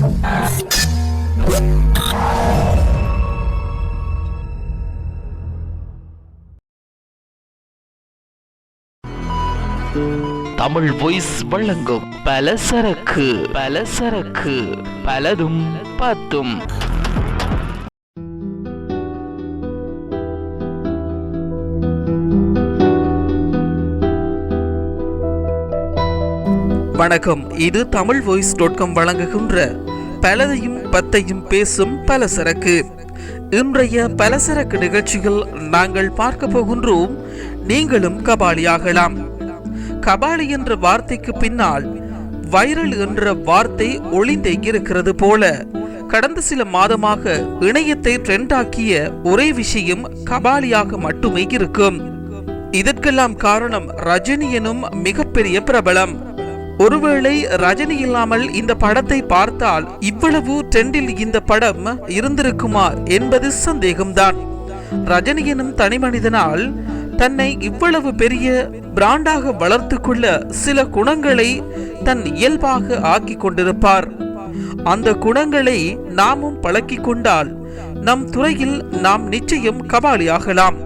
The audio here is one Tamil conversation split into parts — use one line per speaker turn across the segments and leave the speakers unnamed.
தமிழ் வாய்ஸ் வழங்கும் பலசரக்கு பலசரக்கு பலதும் பத்தும் வணக்கம். இது தமிழ் வாய்ஸ் டாட் காம் வழங்குகின்ற பலதையும் பத்தையும் பேசும் பலசரக்கு. இன்றைய பலசரக்கு நிகழ்ச்சியில் நாங்கள் பார்க்க போகின்றோம் நீங்களும் கபாலியாகலாம் கபாலி என்ற வார்த்தைக்கு பின்னால் வைரல் என்ற வார்த்தை ஒளிந்தே இருக்கிறது போல கடந்த சில மாதமாக இணையத்தை ட்ரெண்டாக்கிய ஒரே விஷயம் கபாலியாக மட்டுமே இருக்கும். இதற்கெல்லாம் காரணம் ரஜினி எனும் மிகப்பெரிய பிரபலம். ஒருவேளை ரஜினி இல்லாமல் இந்த படத்தை பார்த்தால் இவ்வளவு ட்ரெண்டில் இந்த படம் இருந்திருக்குமா என்பது சந்தேகம்தான். ரஜினி எனும் தனி மனிதனால் தன்னை இவ்வளவு பெரிய பிராண்டாக வளர்த்து கொள்ள சில குணங்களை தன் இயல்பாக ஆக்கி கொண்டிருப்பார். அந்த குணங்களை நாமும் பழக்கிக் கொண்டால் நம் துறையில் நாம் நிச்சயம் கபாலியாகலாம்.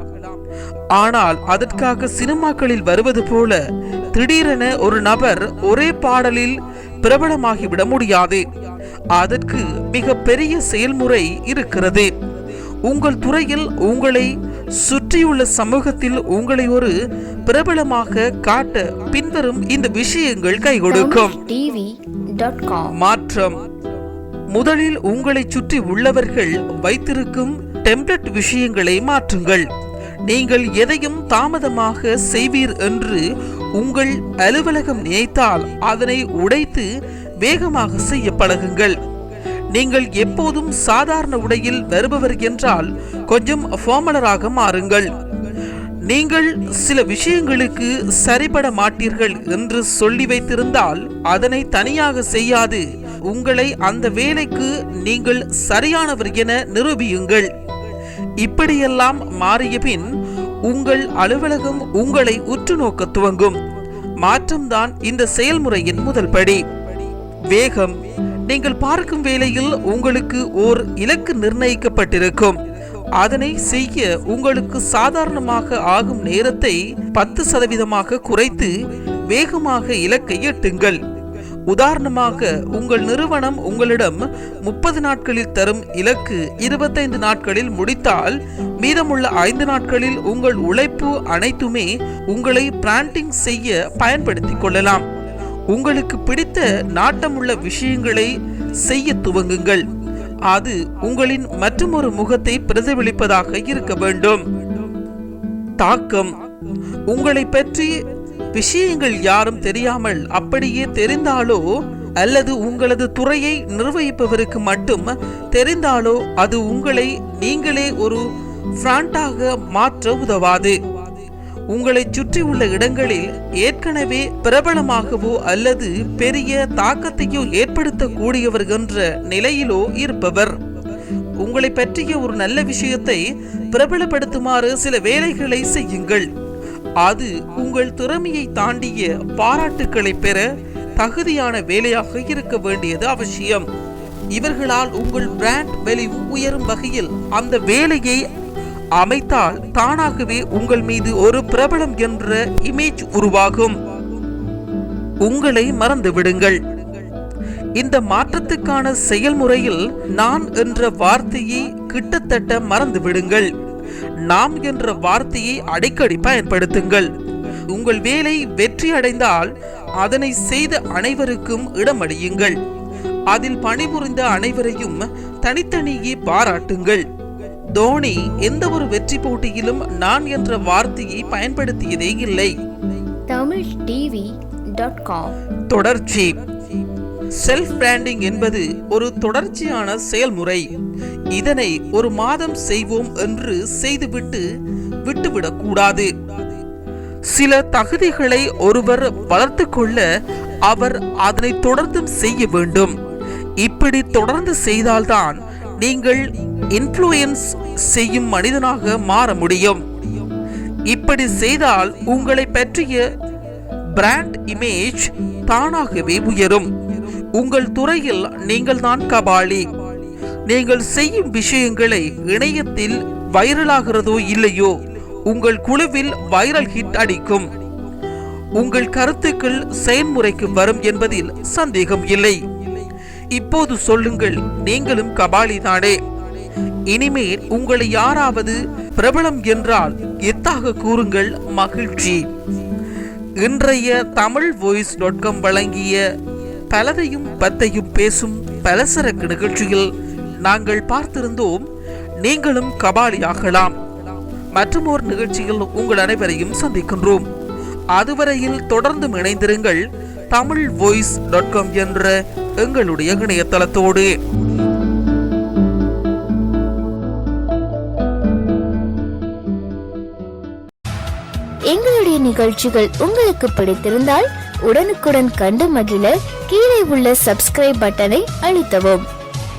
ஆனால் அதற்காக சினிமாக்களில் வருவது போல திடீரென ஒரு நபர் ஒரே பாடலில் பிரபலமாகிவிட முடியாது. அதற்கு மிக பெரிய செயல்முறை இருக்கிறது. உங்கள் துறையில் உங்களை சுற்றியுள்ள சமூகத்தில் உங்களை ஒரு பிரபலமாக காட்ட பின்வரும் இந்த விஷயங்கள் கை கொடுக்கும். மாற்றம். முதலில் உங்களை சுற்றி உள்ளவர்கள் வைத்திருக்கும் டெம்ப்ளெட் விஷயங்களை மாற்றுங்கள். நீங்கள் எதையும் தாமதமாக செய்வீர் என்று உங்கள் அலுவலகம் நினைத்தால் அதனை உடைத்து வேகமாக செய்ய பழகுங்கள். நீங்கள் எப்போதும் சாதாரண உடையில் வருபவர் என்றால் கொஞ்சம் ஃபார்மலராக மாறுங்கள். நீங்கள் சில விஷயங்களுக்கு சரிபட மாட்டீர்கள் என்று சொல்லி வைத்திருந்தால் அதனை தனியாக செய்யாது. உங்களை அந்த வேலைக்கு நீங்கள் சரியானவர் என நிரூபியுங்கள். இப்படியெல்லாம் மாறிய பின் உங்கள் அலுவலகம் உங்களை உற்று நோக்க துவங்கும். மாற்றம்தான் இந்த செயல்முறையின் முதல் படி. வேகம். நீங்கள் பார்க்கும் வேளையில் உங்களுக்கு ஓர் இலக்கு நிர்ணயிக்கப்பட்டிருக்கும். அதனை செய்ய உங்களுக்கு சாதாரணமாக ஆகும் நேரத்தை பத்து சதவீதமாக குறைத்து வேகமாக இலக்கை எட்டுங்கள். உதாரணமாக உங்கள் நிறுவனம் உங்களிடம் முப்பது நாட்களில் தரும் இலக்கு இருபத்தைந்து நாட்களில் முடித்தால் மீதமுள்ள ஐந்து நாட்களில் உங்கள் உழைப்பு அனைத்துமே உங்களை பிராண்டிங் செய்ய பயன்படுத்திக் கொள்ளலாம். உங்களுக்கு பிடித்த நாட்டமுள்ள விஷயங்களை செய்ய துவங்குங்கள். அது உங்களின் மற்றொரு முகத்தை பிரதிபலிப்பதாக இருக்க வேண்டும். தாக்கம். உங்களை பற்றி விஷயங்கள் யாரும் தெரியாமல் அப்படியே தெரிந்தாலோ அல்லது உங்களது துறையை நிர்வகிப்பவருக்கு மட்டும் தெரிந்தாலோ அது உங்களை நீங்களே ஒரு பிராண்டாக மாற்ற உதவாது. உங்களை சுற்றி உள்ள இடங்களில் ஏற்கனவே பிரபலமாகவோ அல்லது பெரிய தாக்கத்தையோ ஏற்படுத்தக்கூடியவர் என்ற நிலையிலோ இருப்பவர். உங்களை பற்றிய ஒரு நல்ல விஷயத்தை பிரபலப்படுத்துமாறு சில வேலைகளை செய்யுங்கள். அது உங்கள் திறமையை தாண்டிய பாராட்டுக்களை பெற தகுதியான வேலையாக இருக்க வேண்டியது அவசியம். இவர்களால் உங்கள் பிராண்ட் வெளிவு உயரும் வகையில் அந்த வேலையை அமைத்தால் தானாகவே உங்கள் மீது ஒரு பிரபலம் என்ற இமேஜ் உருவாகும். உங்களை மறந்து விடுங்கள். இந்த மாற்றத்துக்கான செயல்முறையில் நான் என்ற வார்த்தையை கிட்டத்தட்ட மறந்து விடுங்கள். நாம் என்ற வார்த்தையை அடிக்கடி பயன்படுத்துங்கள். உங்கள் வேலை வெற்றி அடைந்தால் அதனை செய்த அனைவருக்கும் இடமடியுங்கள் அதில் பணிபுரிந்த அனைவரையும் தனித்தனியே பாராட்டுங்கள். தோனி எந்த ஒரு வெற்றி போட்டியிலும் நான் என்ற வார்த்தையை பயன்படுத்தியதே இல்லை.
தமிழ் டிவி டாட் காம்
தொடர்ச்சி. செல்ஃப் பிராண்டிங் என்பது ஒரு தொடர்ச்சியான செயல்முறை. இதனை ஒரு மாதம் செய்வோம் என்று செய்துவிட்டு விட்டுவிடக் கூடாது. சில தகுதிகளை ஒருவர் வளர்த்து கொள்ள அவர் அதனை தொடர்ந்தும் செய்ய வேண்டும். இப்படி தொடர்ந்து செய்தால்தான் நீங்கள் இன்ஃப்ளூயன்ஸ் செய்யும் மனிதனாக மாற முடியும். இப்படி செய்தால் உங்களை பற்றிய பிராண்ட் இமேஜ் தானாகவே உயரும். உங்கள் துறையில் நீங்கள்தான் கபாலி. நீங்கள் செய்யும் விஷயங்களை இணையத்தில் வைரலாகிறதோ இல்லையோ உங்கள் குழுவில் வைரல் ஹிட் அடிக்கும். உங்கள் கருத்துக்கள் செயல்முறைக்கு வரும் என்பதில் சந்தேகம் இல்லை. இப்போது சொல்லுங்கள் நீங்களும் கபாலி தானே இனிமேல் உங்களை யாராவது பிரபலம் என்றால் எத்தாக கூறுங்கள் மகிழ்ச்சி. இன்றைய தமிழ் வாய்ஸ் டாட் காம் வழங்கிய பலதையும் பத்தையும் பேசும் பலசரக்கு நிகழ்ச்சியில் நாங்கள் பார்த்திருந்தோம் நீங்களும் கபாலியாகலாம். மற்றும் ஒரு நிகழ்ச்சியில் உங்கள் அனைவரையும் சந்திக்கின்றோம். அதுவரையில் தொடர்ந்து இணைந்திருங்கள் தமிழ் வாய்ஸ் டாட் காம் என்ற எங்களுடைய இணையதளத்தோடு.
எங்களுடைய நிகழ்ச்சிகள் உங்களுக்கு பிடித்திருந்தால் உடனுக்குடன் கண்டு மகிழ கீழே உள்ள சப்ஸ்கிரைப் பட்டனை அழுத்தவும்.